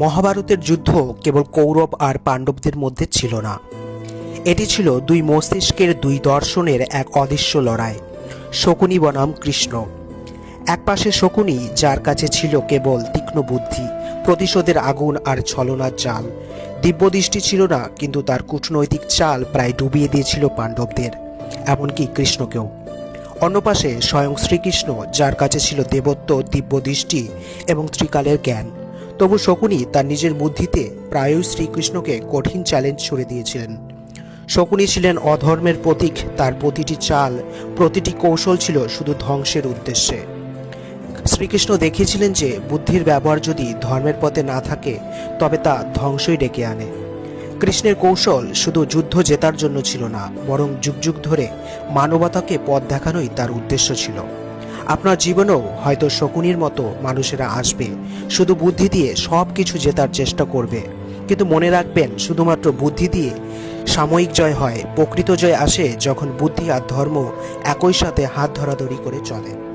মহাভারতের যুদ্ধ কেবল কৌরব আর পাণ্ডবদের মধ্যে ছিল না। এটি ছিল দুই মস্তিষ্কের দুই দর্শনের এক অদৃশ্য লড়াই, শকুনি বনাম কৃষ্ণ। একপাশে শকুনি, যার কাছে ছিল কেবল তীক্ষ্ণ বুদ্ধি, প্রতিশোধের আগুন আর ছলনার জাল। দিব্যদৃষ্টি ছিল না, কিন্তু তার কূটনৈতিক চাল প্রায় ডুবিয়ে দিয়েছিল পাণ্ডবদের, এমনকি কৃষ্ণকেও। অন্য পাশে স্বয়ং শ্রীকৃষ্ণ, যার কাছে ছিল দেবত্ব, দিব্যদৃষ্টি এবং ত্রিকালের জ্ঞান। তবু শকুনি তার নিজের বুদ্ধিতে প্রায়ই শ্রীকৃষ্ণকে কঠিন চ্যালেঞ্জ ছুড়ে দিয়েছিলেন। শকুনি ছিলেন অধর্মের প্রতীক, তার প্রতিটি চাল, প্রতিটি কৌশল ছিল শুধু ধ্বংসের উদ্দেশ্যে। শ্রীকৃষ্ণ দেখিয়েছিলেন যে বুদ্ধির ব্যবহার যদি ধর্মের পথে না থাকে, তবে তা ধ্বংসই ডেকে আনে। কৃষ্ণের কৌশল শুধু যুদ্ধ জেতার জন্য ছিল না, বরং যুগ যুগ ধরে মানবতাকে পথ দেখানোই তার উদ্দেশ্য ছিল। আপনার জীবনেও হয়তো শকুনির মতো মানুষেরা আসবে। শুধু বুদ্ধি দিয়ে সব কিছু জেতার চেষ্টা করবে। কিন্তু মনে রাখবেন, শুধুমাত্র বুদ্ধি দিয়ে সাময়িক জয় হয়, প্রকৃত জয় আসে যখন বুদ্ধি আর ধর্ম একই সাথে হাত ধরাধরি করে চলে।